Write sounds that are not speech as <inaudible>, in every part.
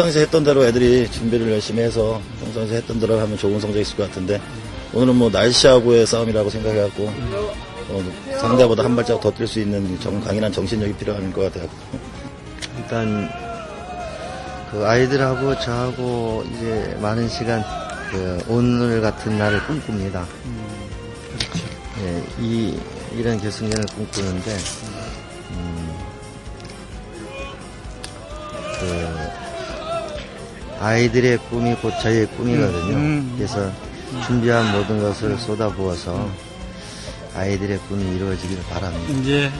평상시에 했던 대로 애들이 준비를 열심히 해서 평상시에 했던 대로 하면 좋은 성적 있을 것 같은데 오늘은 뭐 날씨하고의 싸움이라고 생각해갖고 어, 상대보다 한 발짝 더 뛸 수 있는 정, 강인한 정신력이 필요한 것 같아요. 일단 그 아이들하고 저하고 이제 많은 시간 그 오늘 같은 날을 꿈꿉니다. 예, 이 이런 결승전을 꿈꾸는데 음, 그 아이들의 꿈이 곧 저희의 꿈이거든요. 그래서 준비한 모든 것을 쏟아부어서 아이들의 꿈이 이루어지기를 바랍니다. 이제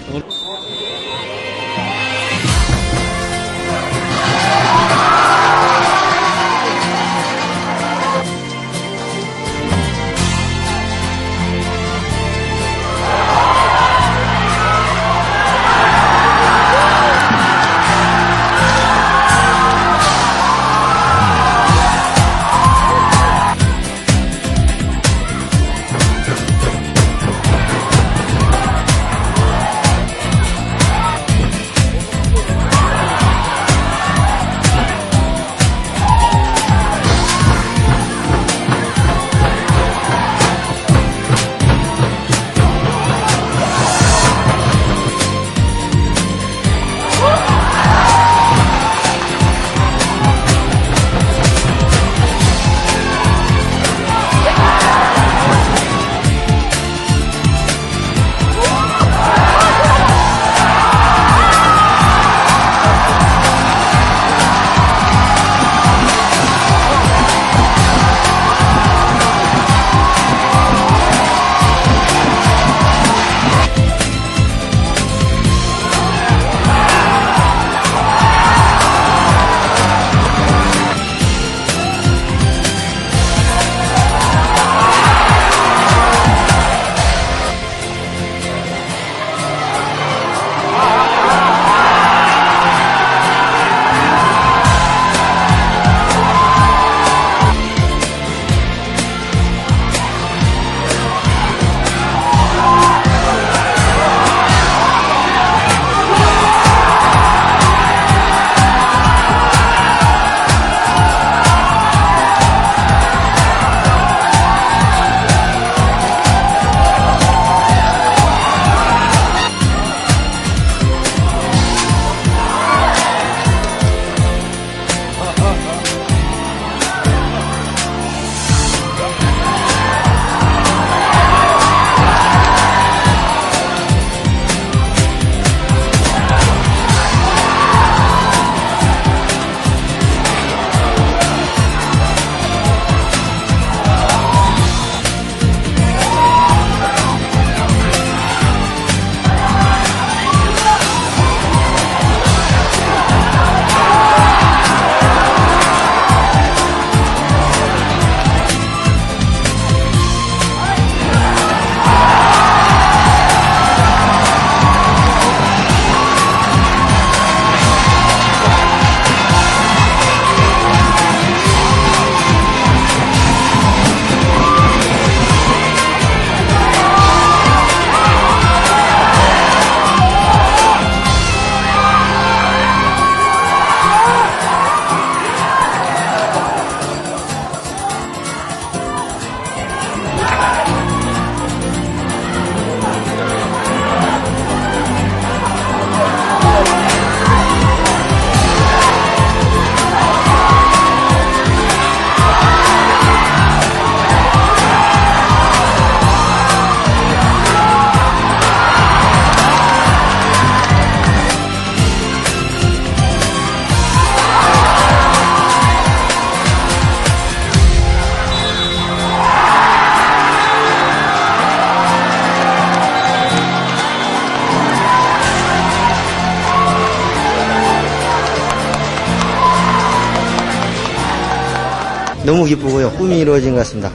너무 기쁘고요. 꿈이 이루어진 것 같습니다.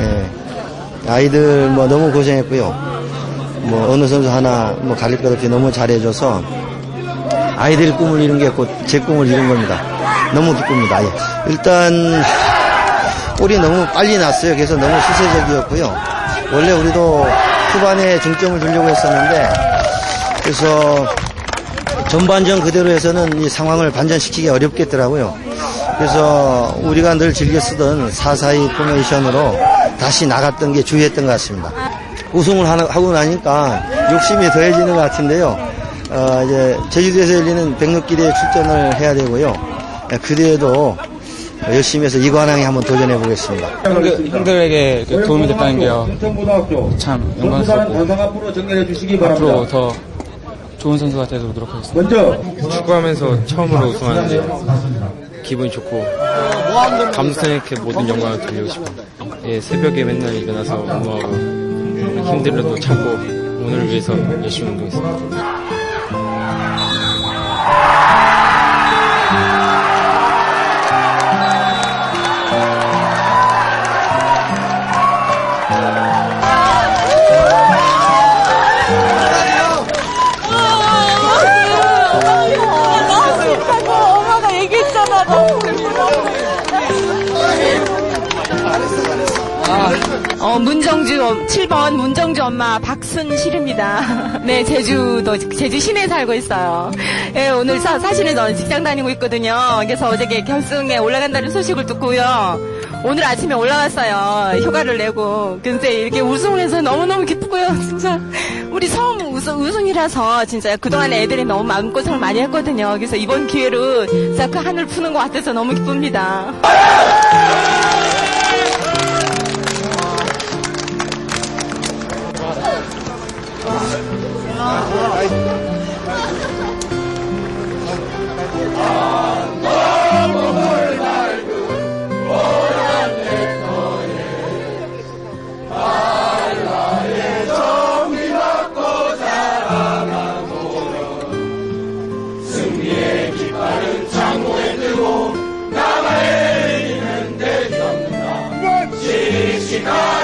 예. 아이들 뭐 너무 고생했고요. 뭐 어느 선수 하나 뭐 가릴 것 없이 너무 잘해줘서 아이들 꿈을 이룬 게 곧 제 꿈을 이룬 겁니다. 너무 기쁩니다. 예. 일단 골이 너무 빨리 났어요. 그래서 너무 수세적이었고요. 원래 우리도 후반에 중점을 두려고 했었는데 그래서 전반전 그대로 해서는 이 상황을 반전시키기 어렵겠더라고요. 그래서 우리가 늘 즐겨 쓰던 사사이 포메이션으로 다시 나갔던 게 주의했던 것 같습니다. 우승을 하고 나니까 욕심이 더해지는 것 같은데요. 어, 이제 제주도에서 열리는 백록길에 출전을 해야 되고요. 예, 그 뒤에도 열심히 해서 이관왕에 한번 도전해 보겠습니다. 형들, 형들에게 그 도움이 됐다는 게요. 고등학교 참 영광스럽고 앞으로 정리해 주시기 바랍니다. 앞으로 더 좋은 선수가 되도록 노력하겠습니다. 먼저 축구하면서 처음으로 우승하는데 기분이 좋고 감사하게 모든 영광을 돌리고 싶어요. 예, 새벽에 맨날 일어나서 운동하고 힘들어도 참고 오늘을 위해서 열심히 운동했습니다. 문정주, 7번 문정주 엄마 박순실입니다. <laughs> 네, 제주도, 제주 시내에 살고 있어요. 예, 오늘 사, 사실은 저는 직장 다니고 있거든요. 그래서 어저께 결승에 올라간다는 소식을 듣고요. 오늘 아침에 올라왔어요. 휴가를 내고. 근데 이렇게 우승을 해서 너무너무 기쁘고요. <laughs> 진짜. 우리 처음 우승, 우승이라서 진짜 그동안 애들이 너무 마음고생을 많이 했거든요. 그래서 이번 기회로 진짜 그 하늘 푸는 것 같아서 너무 기쁩니다. Chicago.